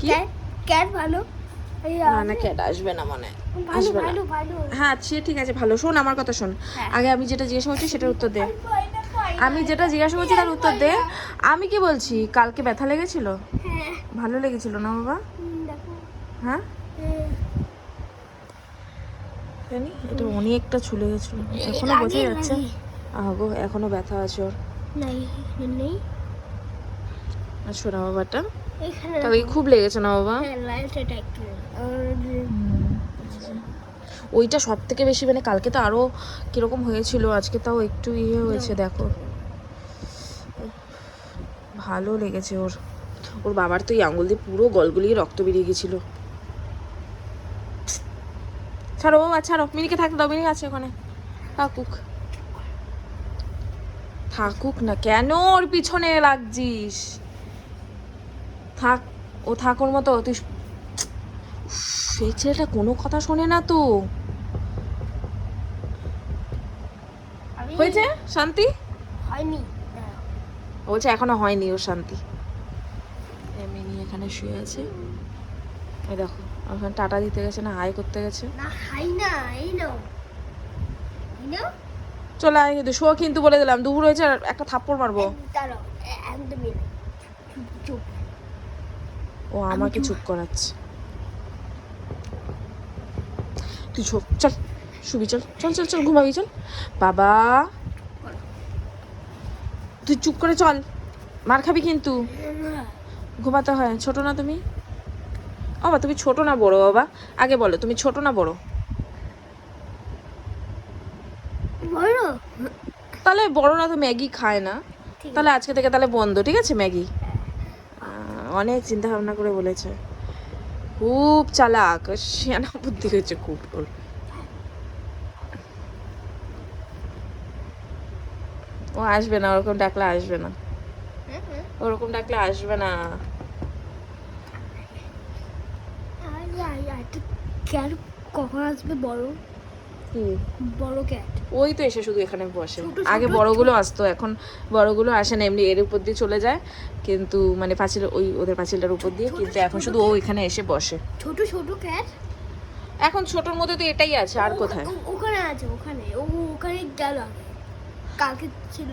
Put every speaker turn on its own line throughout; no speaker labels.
কি?
ক্যাট ভালো।
না না ক্যাট আসবে না মানে আসবে না। হ্যাঁ সে ঠিক আছে ভালো। শোন আমার কথা শোন।
হ্যাঁ।
আগে আমি যেটা জিজ্ঞাসা করছি সেটার উত্তর দে। আমি যেটা জিজ্ঞাসা করছি তার উত্তর দে। আমি কি বলছি কালকে ব্যথা লেগেছিল?
হ্যাঁ।
ভালো লেগেছিল না বাবা? হ্যাঁ। জানি এটা অনেকটা ছুলে গেছিল। এখনও বোঝা যাচ্ছে। আগো এখনও ব্যথা আছে ওর।
নাই।
শোনা বাবাটা। কালকে খুব লেগেছে না বাবা?
হ্যাঁ
ওইটা সব থেকে বেশি মানে কালকে তো আরও কীরকম হয়েছিল আজকে তাও একটু ইয়ে হয়েছে দেখো। ভালো লেগেছে ওর। ওর বাবার তো এই আঙুল দিয়ে পুরো গলগুলিয়ে রক্ত বেরিয়ে গেছিল। ছাড়ো বাবা ছাড়ো। মিনিকে থাকতে দাও মিনি আছে ওখানে। থাকুক। থাকুক না কেন ওর পিছনে লাগছিস? থাক ও থাকুর মতো তুই সেই ছেলেটা কোনো কথা শোনে না তো। হয়েছে? শান্তি?
হয়নি।
ও বলছে এখনও হয়নি ওর শান্তি। এমনি এখানে শুয়ে আছে। এই দেখো ওখানে টাটা দিতে গেছে না হাই করতে গেছে।
না হাই না এই নাও।
চলে আয় কিন্তু শো কিন্তু বলে দিলাম দুপুর হয়েছে আর একটা থাপ্পড় মারবো।
দাঁড়াও এ- একদমই চুপ চুপ।
ও আমাকে চুপ করাচ্ছে। তুই চুপ চল শুবি চল চল চল চল ঘুমাবি চল। বাবা! তুই চুপ করে চল মার খাবি কিন্তু। ঘুমাতে হয় ছোট না তুমি? বাবা তুমি ছোট না বড় বাবা। আগে বলো তুমি ছোট না বড়?
বড়?
তাহলে বড়রা তো ম্যাগি খায় না। তাহলে আজকে থেকে তাহলে বন্ধ ঠিক আছে ম্যাগি? অনেক চিন্তা ভাবনা করে বলেছে। খুব চালাক সেনা বুদ্ধি হয়েছে খুব ওর। ও আসবে না, ওরকম ডাকলে আসবে না। ওরকম ডাকলে আসবে না।
কখন আসবে বড় বড় ক্যাট
ওই তো এসে শুধু এখানে বসে। আগে বড়গুলো আসতো এখন বড়গুলো আসে না এমনি এর উপর দিয়ে চলে যায়। কিন্তু মানে পাঁচিল ওই ওদের পাঁচিলটার উপর দিয়ে কিন্তু এখন শুধু ও এখানে এসে বসে।
ছোট ছোট ক্যাট
এখন ছোটর মধ্যে তো এটাই আছে আর কোথায়?
ওখানে আছে ওখানে। ও ওখানে গেল কালকে ছিল।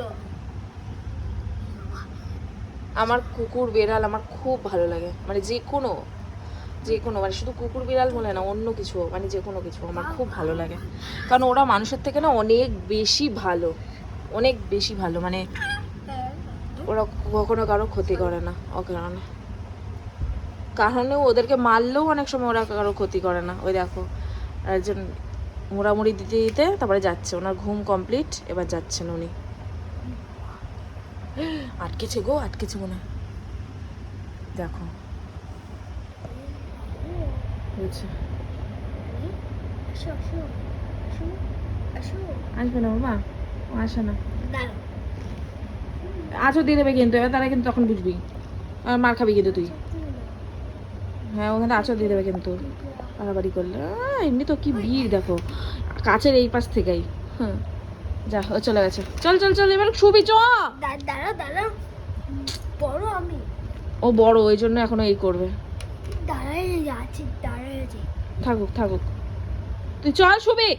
আমার কুকুর বেড়াল আমার খুব ভালো লাগে। মানে যে কোনো যে কোনো মানে শুধু কুকুর বিড়াল বলে না, অন্য কিছু মানে যে কোনো কিছু আমার খুব ভালো লাগে। কারণ ওরা মানুষের থেকে না অনেক বেশি ভালো, অনেক বেশি ভালো মানে ওরা কখনো কারও ক্ষতি করে না ও কারণে কারণে ওদেরকে মারলেও অনেক সময় ওরা কারও ক্ষতি করে না। ওই দেখো, একজন মোড়ামুড়ি দিতে দিতে তারপরে যাচ্ছে, ওনার ঘুম কমপ্লিট এবার যাচ্ছেন উনি। আটকেছে গো, আটকেছে মনে হয়। দেখো।
আসো
আসবে না বাবা ও আসে না। আছো দিয়ে দেবে কিন্তু এবার তারা কিন্তু তখন বুঝবি। আর মার খাবি কিন্তু তুই। হ্যাঁ ওখানে আছো দিয়ে দেবে কিন্তু। বাড়াবাড়ি করলে। এমনি তো কি ভিড় দেখো। কাছের এই পাশ থেকেই। হ্যাঁ যা ও চলে গেছে। চল চল চল এবার শুবি চ।
দা- দাঁড়াও দাঁড়াও বড় আমি।
ও বড় ওই জন্য এখনও এই করবে।
দাঁড়াই আছি দাঁড়াই আছি
থাকুক থাকুক। তুই চল শুবি